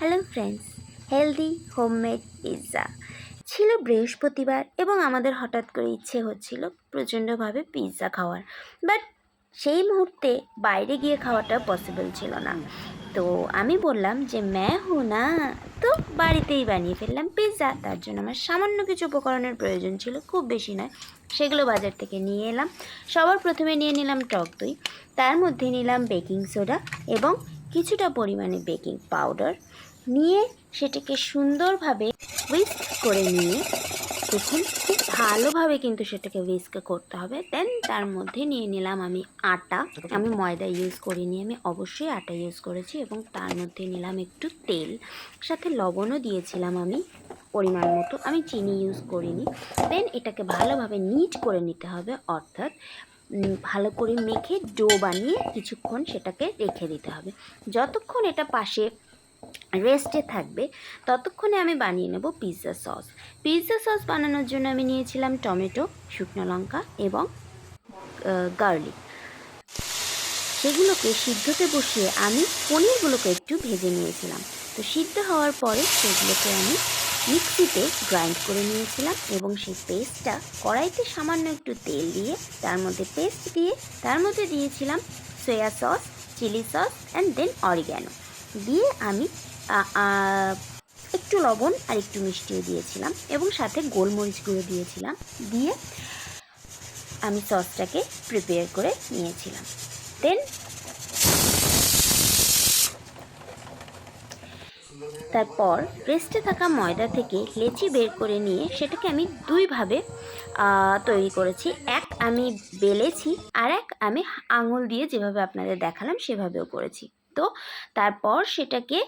Hello friends healthy homemade pizza ছিল বৃহস্পতিবার এবং আমাদের হঠাৎ করে ইচ্ছে হচ্ছিল প্রচণ্ডভাবে পিৎজা খাওয়ার। বাট সেই মুহূর্তে বাইরে গিয়ে খাওয়াটা পসিবল ছিল না। তো আমি বললাম যে, ম্যা, হু না। তো বাড়িতেই বানিয়ে ফেললাম পিৎজা তার জন্য আমার সামান্য কিছু উপকরণের প্রয়োজন ছিল, খুব বেশি নয়। সেগুলো বাজার থেকে নিয়ে এলাম। সবার প্রথমে নিয়ে নিলাম টক দই। তার মধ্যে নিলাম বেকিং সোডা এবং কিছুটা পরিমাণে বেকিং পাউডার। নিয়ে সেটাকে সুন্দরভাবে উইস্ক করে নিয়ে দেখুন, খুব ভালোভাবে কিন্তু সেটাকে উইস্ক করতে হবে। দেন তার মধ্যে নিয়ে নিলাম আমি আটা। আমি ময়দা ইউজ করিনি, আমি অবশ্যই আটা ইউজ করেছি এবং তার মধ্যে নিলাম একটু তেল। সাথে লবণও দিয়েছিলাম আমি পরিমাণ মতো, আমি চিনি ইউজ করিনি। দেন এটাকে ভালোভাবে নিট করে নিতে হবে, অর্থাৎ ভালো করে মেখে ডো বানিয়ে কিছুক্ষণ সেটাকে রেখে দিতে হবে। যতক্ষণ এটা পাশে রেস্টে থাকবে। ততক্ষণে আমি বানিয়ে নেব পিৎজা সস পিৎজা সস বানানোর জন্য আমি নিয়েছিলাম টমেটো, শুকনো লঙ্কা এবং গার্লিক সেগুলোকে সিদ্ধতে বসিয়ে আমি পনিরগুলোকে একটু ভেজে নিয়েছিলাম। তো সিদ্ধ হওয়ার পরে সেগুলোকে আমি মিক্সিতে গ্রাইন্ড করে নিয়েছিলাম এবং সেই পেস্টটা কড়াইতে সামান্য একটু তেল দিয়ে, তার মধ্যে পেস্ট দিয়ে, তার মধ্যে দিয়েছিলাম soya sauce chilli sauce and then oregano দিয়ে আমি একটু লবণ আর একটু মিষ্টিও দিয়েছিলাম এবং সাথে গোলমরিচ গুঁড়ো দিয়েছিলাম। দিয়ে আমি সসটাকে প্রিপেয়ার করে নিয়েছিলাম। দেন তারপর রেস্টে থাকা ময়দা থেকে লেচি বের করে নিয়ে সেটাকে আমি দুইভাবে তৈরি করেছি। এক আমি বেলেছি আর এক আমি আঙুল দিয়ে যেভাবে আপনাদের দেখালাম সেভাবেও করেছি। তো তারপর সেটাকে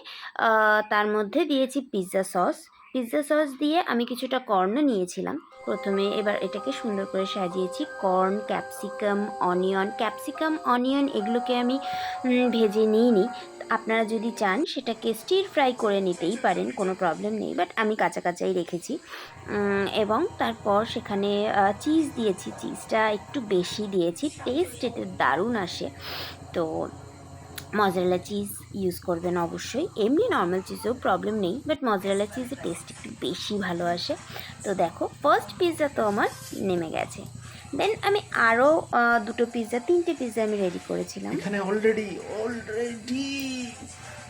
তার মধ্যে দিয়েছি পিৎজা সস পিৎজা সস দিয়ে আমি কিছুটা কর্ন নিয়েছিলাম। প্রথমে এবার এটাকে সুন্দর করে সাজিয়েছি। Corn capsicum onion capsicum onion এগুলোকে আমি ভেজে নিইনি। আপনারা যদি চান সেটাকে স্টির ফ্রাই করে নিতেই পারেন, কোনো প্রবলেম নেই। বাট আমি কাঁচা কাঁচাই রেখেছি। এবং তারপর সেখানে চিজ দিয়েছি। চিজটা একটু বেশি দিয়েছি। টেস্ট এতে দারুণ আসে। তো মজারেলা চিজ ইউজ করবেন অবশ্যই এমনি নর্মাল চিজেও প্রবলেম নেই বাট মজারেলা চিজের টেস্ট একটু বেশি ভালো আসে তো দেখো ফার্স্ট পিৎজা তো আমার নেমে গেছে দেন আমি আরও দুটো পিৎজা তিনটে পিৎজা আমি রেডি করেছিলাম এখানে ऑलरेडी ऑलरेडी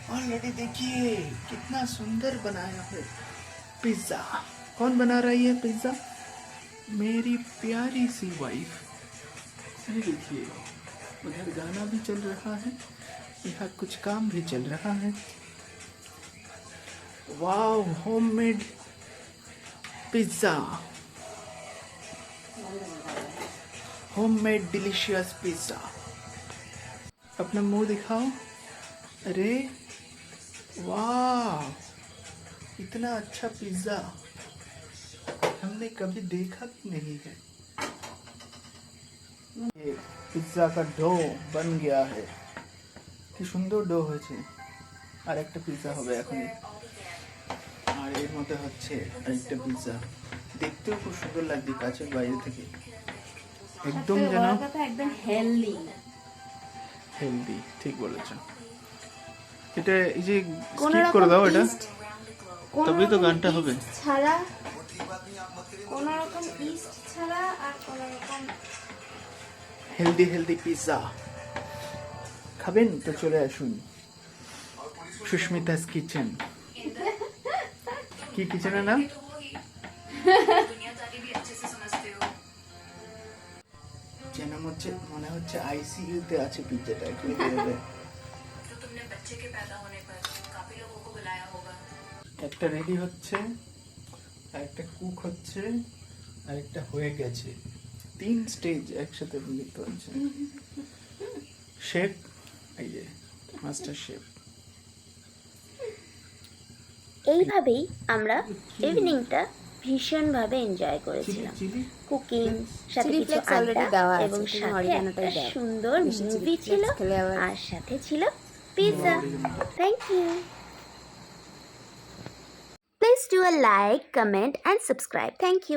ऑलरेडी देखिए कितना सुंदर बनाया है पिज्जा कौन बना रही है पिज्जा मेरी प्यारी सी वाइफ अरे देखिए उधर गाना भी चल रहा है यहाँ कुछ काम भी चल रहा है। Wow homemade pizza homemade delicious pizza अपना मुँह दिखाओ। अरे, वाह, इतना अच्छा पिज़्ज़ा हमने कभी देखा भी नहीं है। ये पिज़्ज़ा का डो बन गया है। কি সুন্দর ডো হয়েছে। আর একটা পিৎজা হবে এখন আর এর মধ্যে হচ্ছে আরেকটা পিৎজা দেখতেও খুব সুন্দর লাগছে কাছের বাইরে থেকে। একদম যেন একদম হেলদি হেলদি ঠিক বলেছ এটা এই যে স্কিপ করে দাও এটা। তবেই তো গানটা হবে। ছাড়া কোনো রকম ইস্ট ছাড়া আর কোনো রকম হেলদি হেলদি পিৎজা খাবেন, তো চলে আসুন। সুস্মিতাস কিচেন। কি কিচেনের নাম? যেন হচ্ছে, মনে হচ্ছে আইসিইউ তে আছে পিৎজাটা একটু একটা রেডি হচ্ছে একটা কুক হচ্ছে আর একটা হয়ে গেছে। তিন স্টেজ একসাথে দেখতে হচ্ছে। শেফ এই যে মাস্টার শেফ এইভাবেই আমরা ইভিনিংটা ভীষণভাবে এনজয় করেছিলাম। কুকিং সাথে কিছু আড্ডা এবং সাথে একটা সুন্দর মুভি ছিল আর সাথে ছিল pizza thank you please do a like comment and subscribe thank you